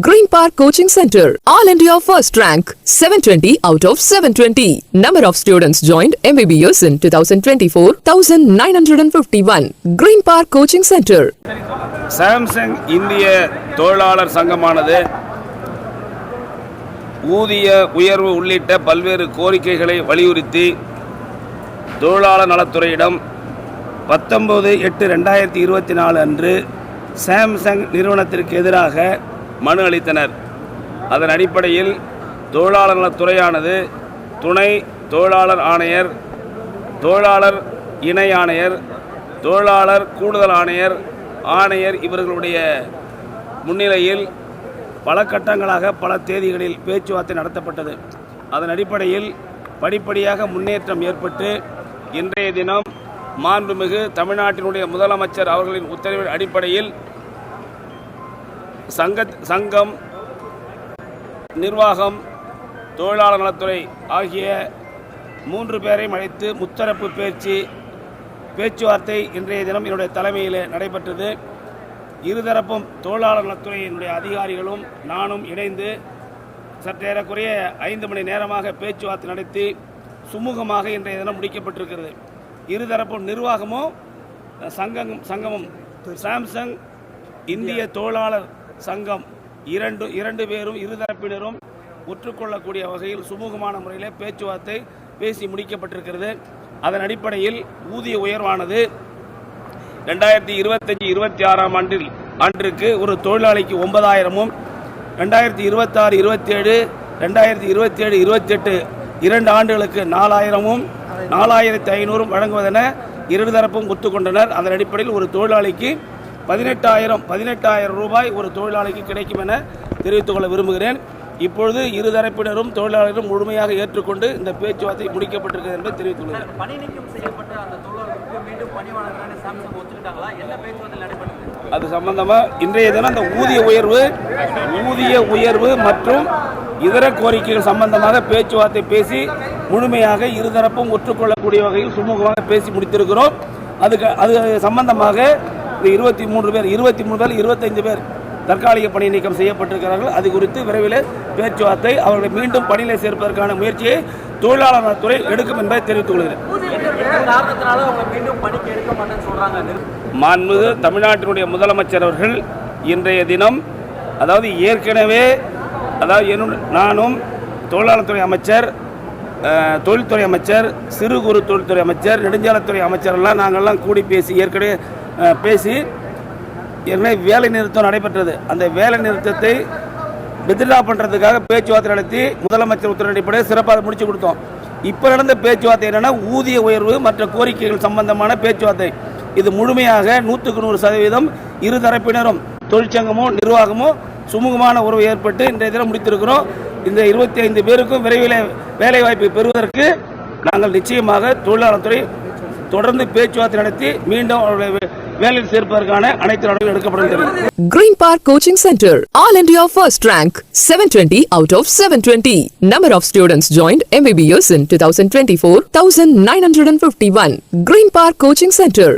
Green park coaching centre all India first rank seven twenty out of seven twenty number of students join MBBS in two thousand twenty four thousand nine hundred and fifty one green park coaching centre Samsung இந்திய தொழிலாளர் சங்கமானது ஊதிய உயர்வு உள்ளிட்ட பல்வேறு கோரிக்கைகளை வலியுறுத்தி தொழிலாளர் நலத்துறையிடம் பத்தொம்பது எட்டு ரெண்டாயிரத்தி இருபத்தி நாலு அன்று சாம்சங் நிறுவனத்திற்கு எதிராக மனு அளித்தனர். அதன் அடிப்படையில் தொழிலாளர் நலத்துறையானது துணை தொழிலாளர் ஆணையர் தொழிலாளர் இணை ஆணையர் தொழிலாளர் கூடுதல் ஆணையர் ஆணையர் இவர்களுடைய முன்னிலையில் பல கட்டங்களாக பல தேதிகளில் பேச்சுவார்த்தை நடத்தப்பட்டது. அதன் அடிப்படையில் படிப்படியாக முன்னேற்றம் ஏற்பட்டு இன்றைய தினம் மாண்புமிகு தமிழ்நாட்டினுடைய முதலமைச்சர் அவர்களின் உத்தரவின் அடிப்படையில் சங்க சங்கம் நிர்வாகம் தொழிலாளர் நலத்துறை ஆகிய மூன்று பேரையும் அழைத்து முத்தரப்பு பேச்சு பேச்சுவார்த்தை இன்றைய தினம் என்னுடைய தலைமையில் நடைபெற்றது. இருதரப்பும் தொழிலாளர் நலத்துறையினுடைய அதிகாரிகளும் நானும் இணைந்து சற்றேறக்குறைய ஐந்து மணி நேரமாக பேச்சுவார்த்தை நடத்தி சுமூகமாக இன்றைய தினம் முடிக்கப்பட்டிருக்கிறது. இருதரப்பும் நிர்வாகமும் சங்கம் சங்கமும். சாம்சங் இந்திய. தொழிலாளர் சங்கம் இரண்டு இரண்டு பேரும் இருதரப்பினரும் ஒற்றுக்கொள்ளக்கூடிய வகையில் சுமூகமான முறையில் பேச்சுவார்த்தை பேசி முடிக்கப்பட்டிருக்கிறது. அதன் அடிப்படையில் ஊதிய உயர்வானது ரெண்டாயிரத்தி இருபத்தஞ்சி இருபத்தி ஆறாம் ஆண்டில் ஆண்டிற்கு ஒரு தொழிலாளிக்கு ஒன்பதாயிரமும் ரெண்டாயிரத்தி இருபத்தாறு இருபத்தேழு ரெண்டாயிரத்தி இருபத்தேழு இருபத்தெட்டு இரண்டு ஆண்டுகளுக்கு நாலாயிரமும் நாலாயிரத்தி ஐநூறும் வழங்குவதென இருதரப்பும் ஒத்துக்கொண்டனர். அதன் அடிப்படையில் ஒரு தொழிலாளிக்கு பதினெட்டாயிரம் பதினெட்டாயிரம் ரூபாய் ஒரு தொழிலாளிக்கு கிடைக்கும் என தெரிவித்துக் கொள்ள விரும்புகிறேன். இப்பொழுது இருதரப்பினரும் தொழிலாளர்களும் முழுமையாக ஏற்றுக்கொண்டு இந்த பேச்சுவார்த்தை முடிக்கப்பட்டிருக்கிறது பேச்சுவார்த்தை நடைபெற்றது அது சம்பந்தமா இன்றைய தினம் அந்த ஊதிய உயர்வு ஊதிய உயர்வு மற்றும் இதர கோரிக்கைகள் சம்பந்தமாக பேச்சுவார்த்தை பேசி முழுமையாக இருதரப்பும் ஒற்றுக்கொள்ளக்கூடிய வகையில் சுமூகமாக பேசி முடித்திருக்கிறோம். அதுக்கு அது சம்பந்தமாக இந்த இருபத்தி மூன்று பேர் இருபத்தி மூணு பேர் இருபத்தைந்து பேர் தற்காலிக பணி நீக்கம் செய்யப்பட்டிருக்கிறார்கள். அது குறித்து விரைவில் பேச்சுவார்த்தை அவர்களை மீண்டும் பணியில் சேர்ப்பதற்கான முயற்சியை தொழிலாளர் துறை எடுக்கும் என்பதை தெரிவித்துக் கொள்கிறேன். மீண்டும் மாண்புமிகு தமிழ்நாட்டினுடைய முதலமைச்சர் அவர்கள் இன்றைய தினம் அதாவது ஏற்கனவே அதாவது என்னுடைய நானும் தொழிலாளர்துறை அமைச்சர் தொழில்துறை அமைச்சர் சிறு குறு தொழில்துறை அமைச்சர் நெடுஞ்சாலைத்துறை அமைச்சரெல்லாம் நாங்கள்லாம் கூடி பேசி ஏற்கனவே பேசி ஏற்கனவே வேலை நிறுத்தம் நடைபெற்றது. அந்த வேலை நிறுத்தத்தை வித்ட்ரா பண்ணுறதுக்காக பேச்சுவார்த்தை நடத்தி முதலமைச்சர் உத்தரவு சிறப்பாக முடிச்சு கொடுத்தோம். இப்போ நடந்த பேச்சுவார்த்தை என்னன்னா ஊதிய உயர்வு மற்ற கோரிக்கைகள் சம்பந்தமான பேச்சுவார்த்தை. இது முழுமையாக நூற்றுக்கு நூறு சதவீதம் இரு தரப்பினரும் தொழிற்சங்கமும் நிர்வாகமும் சுமூகமான உறவு ஏற்பட்டு இன்றைய தினம் முடித்திருக்கிறோம். இந்த இருபத்தி ஐந்து பேருக்கும் விரைவில் வேலை வாய்ப்பை பெறுவதற்கு நாங்கள் நிச்சயமாக தொழிலாளர் துறை தொடர்ந்து பேச்சுவார்த்தை நடத்தி மீண்டும் அவர்களை வேலையில் சேர்ப்பதற்கான அனைத்து நடவடிக்கைகளும் எடுக்கப்படும் தெரியும் Green Park Coaching Center, All India First Rank, 720 out of 720. Number of students joined MBBS in 2024, 1951. Green Park Coaching Center.